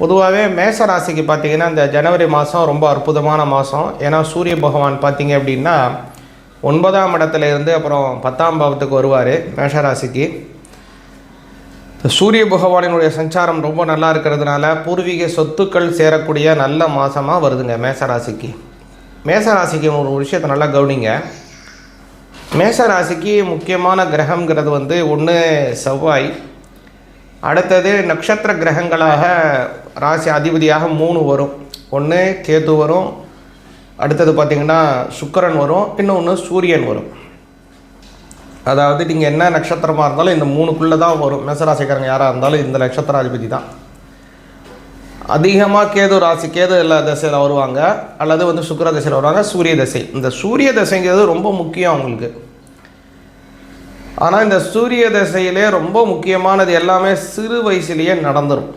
பொதுவாகவே மேச ராசிக்கு பார்த்திங்கன்னா இந்த ஜனவரி மாதம் ரொம்ப அற்புதமான மாதம் ஏன்னா சூரிய பகவான் பார்த்திங்க அப்படின்னா ஒன்பதாம் இடத்துல இருந்து அப்புறம் பத்தாம் பாவத்துக்கு வருவார் மேஷராசிக்கு. இந்த சூரிய பகவானினுடைய சஞ்சாரம் ரொம்ப நல்லா இருக்கிறதுனால பூர்வீக சொத்துக்கள் சேரக்கூடிய நல்ல மாதமாக வருதுங்க மேசராசிக்கு. மேசராசிக்கு ஒரு விஷயத்தை நல்லா கவனிங்க. மேச ராசிக்கு முக்கியமான கிரகம்ங்கிறது வந்து ஒன்று செவ்வாய். அடுத்தது நட்சத்திர கிரகங்களாக ராசி அதிபதியாக மூணு வரும். ஒன்று கேது வரும். அடுத்தது பார்த்திங்கன்னா சுக்கிரன் வரும். இன்னொன்று சூரியன் வரும். அதாவது நீங்கள் என்ன நட்சத்திரமாக இருந்தாலும் இந்த மூணுக்குள்ளே தான் வரும். மேசராசிக்காரங்க யாராக இருந்தாலும் இந்த நட்சத்திராதிபதி தான். அதிகமாக கேது ராசி கேது எல்லா தசையில் வருவாங்க. அல்லது வந்து சுக்கிர தசையில் வருவாங்க சூரிய தசை. இந்த சூரிய தசைங்கிறது ரொம்ப முக்கியம் அவங்களுக்கு. ஆனால் இந்த சூரிய திசையிலே ரொம்ப முக்கியமானது எல்லாமே சிறு வயசுலேயே நடந்துடும்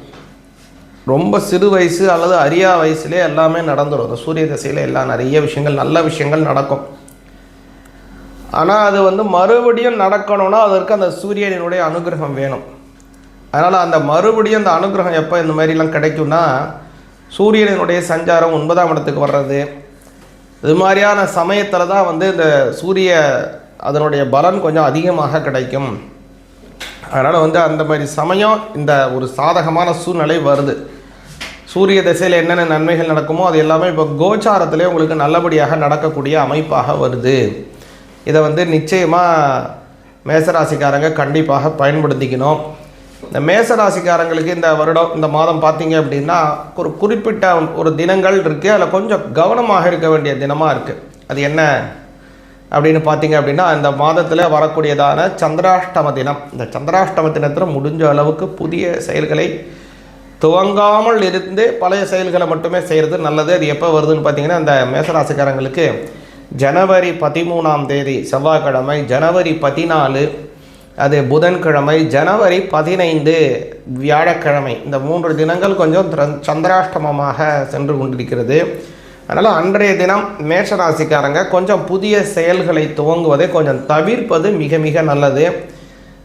ரொம்ப சிறு வயசு அல்லது அரியா வயசுலேயே எல்லாமே நடந்துடும். அந்த சூரிய தசையில் எல்லாம் நிறைய விஷயங்கள் நல்ல விஷயங்கள் நடக்கும். ஆனால் அது வந்து மறுபடியும் நடக்கணும்னா அதற்கு அந்த சூரியனினுடைய அனுகிரகம் வேணும். அதனால் அந்த மறுபடியும் அந்த அனுகிரகம் எப்போ இந்த மாதிரிலாம் கிடைக்கும்னா சூரியனினுடைய சஞ்சாரம் ஒன்பதாம் இடத்துக்கு வர்றது. இது மாதிரியான சமயத்தில் தான் வந்து இந்த சூரிய அதனுடைய பலன் கொஞ்சம் அதிகமாக கிடைக்கும். அதனால் வந்து அந்த மாதிரி சமயம் இந்த ஒரு சாதகமான சூழ்நிலை வருது. சூரிய திசையில் என்னென்ன நன்மைகள் நடக்குமோ அது எல்லாமே இப்போ கோச்சாரத்திலே உங்களுக்கு நல்லபடியாக நடக்கக்கூடிய அமைப்பாக வருது. இதை வந்து நிச்சயமாக மேசராசிக்காரங்க கண்டிப்பாக பயன்படுத்திக்கணும். இந்த மேசராசிக்காரங்களுக்கு இந்த வருடம் இந்த மாதம் பார்த்தீங்க அப்படின்னா ஒரு குறிப்பிட்ட ஒரு தினங்கள் இருக்குது அதில் கொஞ்சம் கவனமாக இருக்க வேண்டிய தினமாக இருக்குது அது என்ன அப்படின்னு பார்த்தீங்க அப்படின்னா இந்த மாதத்தில் வரக்கூடியதான சந்திராஷ்டம தினம். இந்த சந்திராஷ்டம தினத்தில் முடிஞ்ச அளவுக்கு புதிய செயல்களை துவங்காமல் இருந்து பழைய செயல்களை மட்டுமே செய்கிறது நல்லது. அது எப்போ வருதுன்னு பார்த்தீங்கன்னா அந்த மேசராசிக்காரங்களுக்கு ஜனவரி பதிமூணாம் தேதி செவ்வாய்க்கிழமை ஜனவரி பதினாலு அது புதன்கிழமை ஜனவரி பதினைந்து வியாழக்கிழமை இந்த மூன்று தினங்கள் கொஞ்சம் சந்திராஷ்டமமாக சென்று கொண்டிருக்கிறது. அதனால் அன்றைய தினம் மேஷராசிக்காரங்க கொஞ்சம் புதிய செயல்களை துவங்குவதை கொஞ்சம் தவிர்ப்பது மிக மிக நல்லது.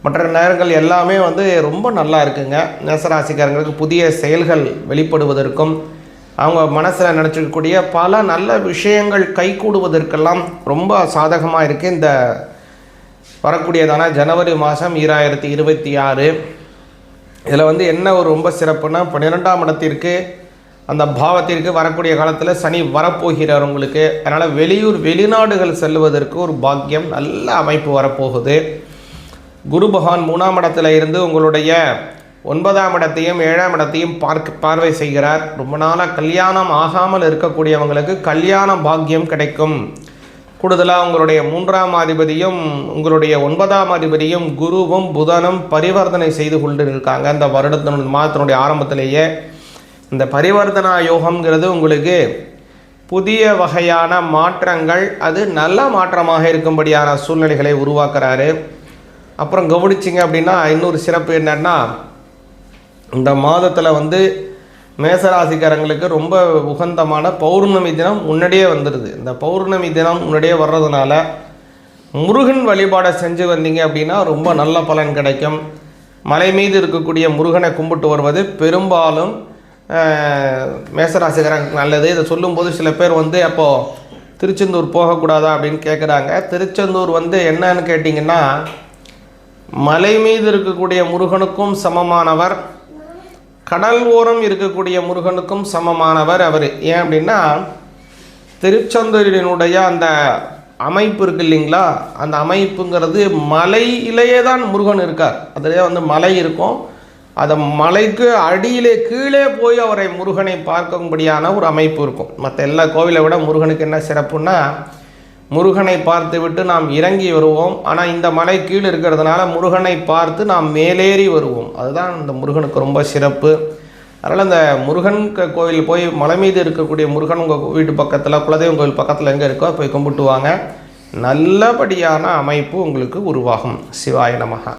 மற்ற நேரங்கள் எல்லாமே வந்து ரொம்ப நல்லா இருக்குங்க. மேசராசிக்காரங்களுக்கு புதிய செயல்கள் வெளிப்படுவதற்கும் அவங்க மனசில் நினச்சிக்கக்கூடிய பல நல்ல விஷயங்கள் கைகூடுவதற்கெல்லாம் ரொம்ப சாதகமாக இருக்குது இந்த வரக்கூடியதான ஜனவரி மாதம் ஈராயிரத்தி இருபத்தி ஆறு. இதில் வந்து என்ன ஒரு ரொம்ப சிறப்புனா பன்னிரெண்டாம் இடத்திற்கு அந்த பாவத்திற்கு வரக்கூடிய காலத்தில் சனி வரப்போகிறார் உங்களுக்கு. அதனால் வெளியூர் வெளிநாடுகள் செல்வதற்கு ஒரு பாக்கியம் நல்ல அமைப்பு வரப்போகுது. குரு பகவான் மூணாம் இடத்துல இருந்து உங்களுடைய ஒன்பதாம் இடத்தையும் ஏழாம் இடத்தையும் பார்க்க பார்வை செய்கிறார். ரொம்ப நாளாக கல்யாணம் ஆகாமல் இருக்கக்கூடியவங்களுக்கு கல்யாண பாக்கியம் கிடைக்கும். கூடுதலாக உங்களுடைய மூன்றாம் அதிபதியும் உங்களுடைய ஒன்பதாம் அதிபதியும் குருவும் புதனும் பரிவர்த்தனை செய்து கொண்டு இருக்காங்க அந்த வருடத்தினுடைய மாதத்தினுடைய ஆரம்பத்திலேயே. இந்த பரிவர்த்தனா யோகம்ங்கிறது உங்களுக்கு புதிய வகையான மாற்றங்கள் அது நல்ல மாற்றமாக இருக்கும்படியான சூழ்நிலைகளை உருவாக்குறாரு. அப்புறம் கவனிச்சிங்க அப்படின்னா இன்னொரு சிறப்பு என்னன்னா இந்த மாதத்தில் வந்து மேசராசிக்காரங்களுக்கு ரொம்ப உகந்தமான பௌர்ணமி தினம் முன்னாடியே வந்துடுது இந்த பௌர்ணமி தினம் முன்னாடியே வர்றதுனால முருகன் வழிபாடை செஞ்சு வந்தீங்க அப்படின்னா ரொம்ப நல்ல பலன் கிடைக்கும். மலை மீது இருக்கக்கூடிய முருகனை கும்பிட்டு வருவது பெரும்பாலும் மேசராசிக்காரங்க நல்லது. இதை சொல்லும்போது சில பேர் வந்து அப்போது திருச்செந்தூர் போகக்கூடாதா அப்படின்னு கேட்குறாங்க திருச்செந்தூர் வந்து என்னன்னு கேட்டிங்கன்னா மலை மீது இருக்கக்கூடிய முருகனுக்கும் சமமானவர். கடல் ஓரம் இருக்கக்கூடிய முருகனுக்கும் சமமானவர் அவர். ஏன் அப்படின்னா திருச்செந்தூரினுடைய அந்த அமைப்பு இருக்கு இல்லைங்களா? அந்த அமைப்புங்கிறது மலையிலேயே தான் முருகன் இருக்கார். அதிலே வந்து மலை இருக்கும். அந்த மலைக்கு அடியிலே கீழே போய் அவரை முருகனை பார்க்கும்படியான ஒரு அமைப்பு இருக்கும். மற்ற எல்லா கோவிலை விட முருகனுக்கு என்ன சிறப்புன்னா முருகனை பார்த்து விட்டு நாம் இறங்கி வருவோம். ஆனால் இந்த மலை கீழே இருக்கிறதுனால முருகனை பார்த்து நாம் மேலேறி வருவோம். அதுதான் இந்த முருகனுக்கு ரொம்ப சிறப்பு. அதனால் இந்த முருகன் கோவில் போய் மலை மீது இருக்கக்கூடிய முருகன் உங்கள் வீட்டு பக்கத்தில் குலதெய்வம் கோவில் பக்கத்தில் எங்கே இருக்கோ போய் கும்பிட்டு வாங்க. நல்லபடியான அமைப்பு உங்களுக்கு உருவாகும். சிவாய நமகா